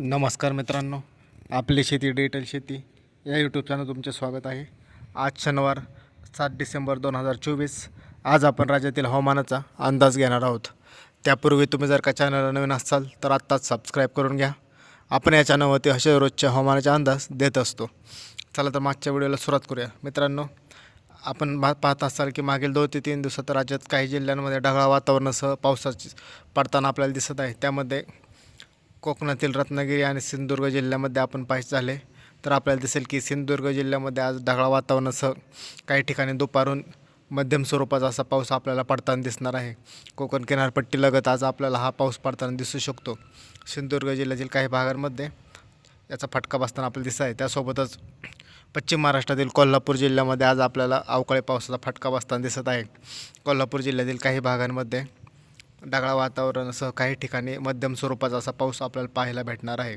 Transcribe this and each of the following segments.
नमस्कार मित्रांनो आपली शेती डिजिटल शेती या यूट्यूब चॅनल तुमचे स्वागत आहे. आज शनिवार सात डिसेंबर दोन हजार चोवीस. आज आपण राज्यातील हवामानाचा अंदाज घेणार आहोत. त्यापूर्वी तुम्ही जर का चॅनलला नवीन असाल तर आत्ताच सबस्क्राईब करून घ्या. आपण या चॅनलवरती असे रोजच्या हवामानाचा अंदाज देत असतो. चला तर मागच्या व्हिडिओला सुरुवात करूया. मित्रांनो आपण पाहत असाल की मागील दोन ते तीन दिवसात राज्यात काही जिल्ह्यांमध्ये ढगाळ वातावरणासह पावसाची पडताना आपल्याला दिसत आहे. त्यामध्ये कोकणातील रत्नागिरी आणि सिंधुदुर्ग जिल्ह्यामध्ये आपण पाहिजे झाले तर आपल्याला दिसेल की सिंधुदुर्ग जिल्ह्यामध्ये आज ढगाळ वातावरणासह काही ठिकाणी दुपारून मध्यम स्वरूपाचा असा पाऊस आपल्याला पडताना दिसणार आहे. कोकण किनारपट्टीलगत आज आपल्याला हा पाऊस पडताना दिसू शकतो. सिंधुदुर्ग जिल्ह्यातील काही भागांमध्ये याचा फटका बसताना आपल्याला दिसत आहे. त्यासोबतच पश्चिम महाराष्ट्रातील कोल्हापूर जिल्ह्यामध्ये आज आपल्याला अवकाळी पावसाचा फटका बसताना दिसत आहे. कोल्हापूर जिल्ह्यातील काही भागांमध्ये ढगाळ वातावरणासह काही ठिकाणी मध्यम स्वरूपाचा असा पाऊस आपल्याला पाहायला भेटणार आहे.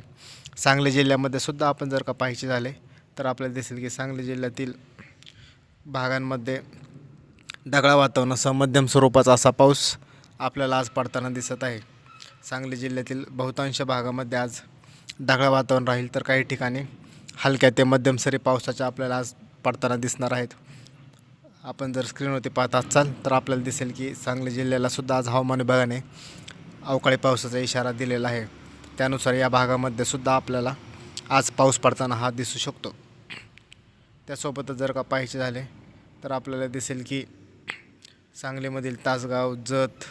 सांगली जिल्ह्यामध्ये सुद्धा आपण जर का पाहायचे झाले तर आपल्याला दिसेल की सांगली जिल्ह्यातील भागांमध्ये ढगाळ वातावरणासह मध्यम स्वरूपाचा असा पाऊस आपल्याला आज पडताना दिसत आहे. सांगली जिल्ह्यातील बहुतांश भागामध्ये आज ढगाळ वातावरण राहील तर काही ठिकाणी हलक्या ते मध्यम सरी पावसाच्या आपल्याला आज पडताना दिसणार आहेत. आपण जर स्क्रीनवरती पाहत असाल तर आपल्याला दिसेल की सांगली जिल्ह्याला सुद्धा आज हवामान विभागाने अवकाळी पावसाचा इशारा दिलेला आहे. त्यानुसार या भागामध्ये सुद्धा आपल्याला आज पाऊस पडताना हा दिसू शकतो. त्यासोबतच जर का पाहायचे झाले तर आपल्याला दिसेल की सांगलीमधील तासगाव जत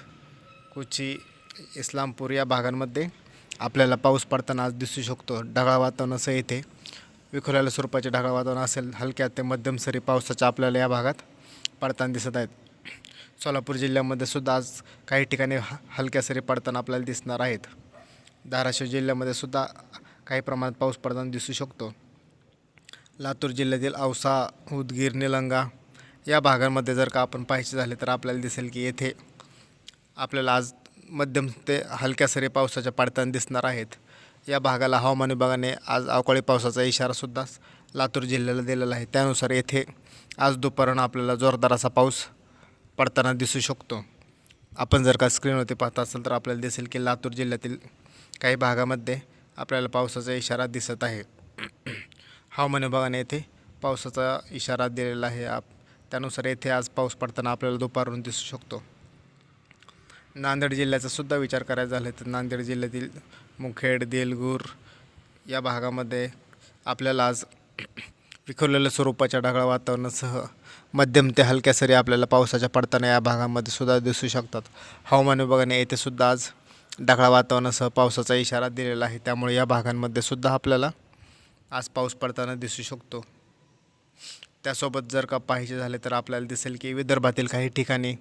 कोची इस्लामपूर या भागांमध्ये आपल्याला पाऊस पडताना आज दिसू शकतो. ढगाळ वातावरण असं इथे. विखुरलेल्या स्वरूपाचे ढगाळ वातावरण असेल हलक्या ते मध्यम सरी पावसाच्या आपल्याला या भागात पडताना दिसत आहेत. सोलापूर जिल्ह्यामध्ये सुद्धा आज काही ठिकाणी ह हलक्या सरी पडताना आपल्याला दिसणार आहेत. धाराशिव जिल्ह्यामध्ये सुद्धा काही प्रमाणात पाऊस पडताना दिसू शकतो. लातूर जिल्ह्यातील औसा उदगीर निलंगा या भागांमध्ये जर का आपण पाहायचे झाले तर आपल्याला दिसेल की येथे आपल्याला आज मध्यम ते हलक्या सरी पावसाच्या पडताना दिसणार आहेत. या भागाला हवामान विभागाने आज अवकाळी पावसाचा इशारासुद्धा लातूर जिल्ह्याला दिलेला आहे. त्यानुसार येथे आज दुपारनं आपल्याला जोरदार असा पाऊस पडताना दिसू शकतो. आपण जर का स्क्रीनवरती पाहत असाल तर आपल्याला दिसेल की लातूर जिल्ह्यातील काही भागामध्ये आपल्याला पावसाचा इशारा दिसत आहे. हवामान विभागाने येथे पावसाचा इशारा दिलेला आहे. आप त्यानुसार येथे आज पाऊस पडताना आपल्याला दुपारून दिसू शकतो. नांदेड जिल्ह्याचा सुद्धा विचार करायचा झाला तर नांदेड जिल्ह्यातील मुखेड देलगूर या भागामध्ये आपल्याला आज विखुरलेल्या स्वरूपाच्या ढगाळ वातावरणासह मध्यम ते हलक्या सरी आपल्याला पावसाच्या पडताना या भागामध्ये सुद्धा दिसू शकतात. हवामान विभागाने येथे सुद्धा आज ढगाळ वातावरणासह पावसाचा इशारा दिलेला आहे. त्यामुळे या भागांमध्ये सुद्धा आपल्याला आज पाऊस पडताना दिसू शकतो. त्यासोबत जर का पाहिजे झाले तर आपल्याला दिसेल की विदर्भातील काही ठिकाणी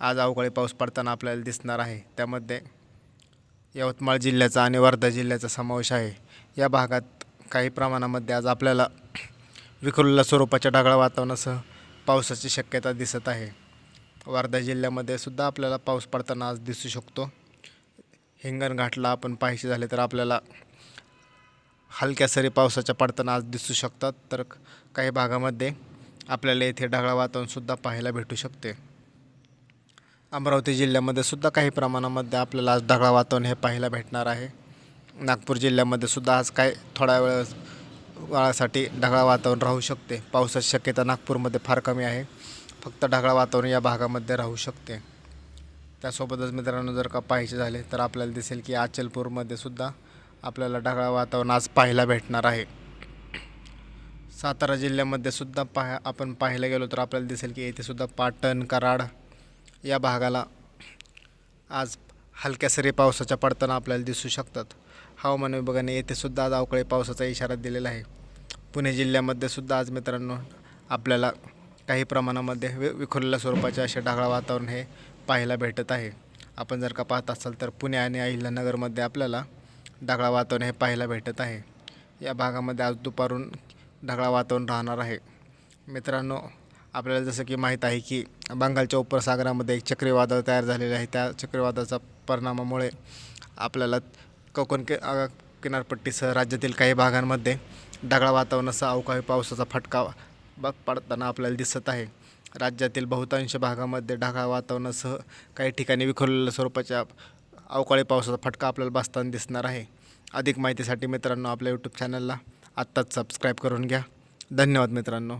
आज अवकाळी पाऊस पडताना आपल्याला दिसणार आहे. त्यामध्ये यवतमाळ जिल्ह्याचा आणि वर्धा जिल्ह्याचा समावेश आहे. या भागात काही प्रमाणामध्ये आज आपल्याला विखुरलेल्या स्वरूपाच्या ढगाळ वातावरणासह पावसाची शक्यता दिसत आहे. वर्धा जिल्ह्यामध्ये सुद्धा आपल्याला पाऊस पडताना आज दिसू शकतो. हिंगणघाटला आपण पाहायचे झाले तर आपल्याला हलक्या सरी पावसाच्या पडताना आज दिसू शकतात. तर काही भागामध्ये आपल्याला येथे ढगाळ वातावरणसुद्धा पाहायला भेटू शकते. अमरावती जिल्ह्यामध्ये सुद्धा काही प्रमाणामध्ये आपल्याला आज ढगाळ वातावरण हे पाहायला भेटणार आहे. नागपूर जिल्ह्यामध्ये सुद्धा आज काय थोड्या वेळ काळासाठी ढगाळ वातावरण राहू शकते. पावसाची शक्यता नागपूरमध्ये फार कमी आहे. फक्त ढगाळ वातावरण या भागामध्ये राहू शकते. त्यासोबतच मित्रांनो जर का पाहायचे झाले तर आपल्याला दिसेल की अचलपूरमध्ये सुद्धा आपल्याला ढगाळ वातावरण आज पाहायला भेटणार आहे. सातारा जिल्ह्यामध्ये सुद्धा पाह आपण पाहायला गेलो तर आपल्याला दिसेल की येथे सुद्धा पाटण कराड या भागाला आज हलक्या सरी पावसाच्या पडताना आपल्याला दिसू शकतात. हवामान विभागाने येथे सुद्धा आज अवकाळी पावसाचा इशारा दिलेला आहे. पुणे जिल्ह्यामध्ये सुद्धा आज मित्रांनो आपल्याला काही प्रमाणामध्ये वि विखुरलेल्या स्वरूपाचे असे ढगाळ वातावरण हे पाहायला भेटत आहे. आपण जर का पाहत असाल तर पुणे आणि अहिल्यानगरमध्ये आपल्याला ढगाळ वातावरण हे पाहायला भेटत आहे. या भागामध्ये आज दुपारून ढगाळ वातावरण राहणार आहे. मित्रांनो आपल्याला जसं की माहीत आहे की बंगालच्या उपसागरामध्ये एक चक्रीवादळ तयार झालेले आहे. त्या चक्रीवादळाचा परिणामामुळे आपल्याला कोकण कि किनारपट्टीसह राज्यातील काही भागांमध्ये ढगाळ वातावरणासह अवकाळी पावसाचा फटका ब पडताना आपल्याला दिसत आहे. राज्यातील बहुतांश भागामध्ये ढगाळ वातावरणासह काही ठिकाणी विखुरलेल्या स्वरूपाच्या अवकाळी पावसाचा फटका आपल्याला बसताना दिसणार आहे. अधिक माहितीसाठी मित्रांनो आपल्या यूट्यूब चॅनलला आत्ताच सबस्क्राईब करून घ्या. धन्यवाद मित्रांनो.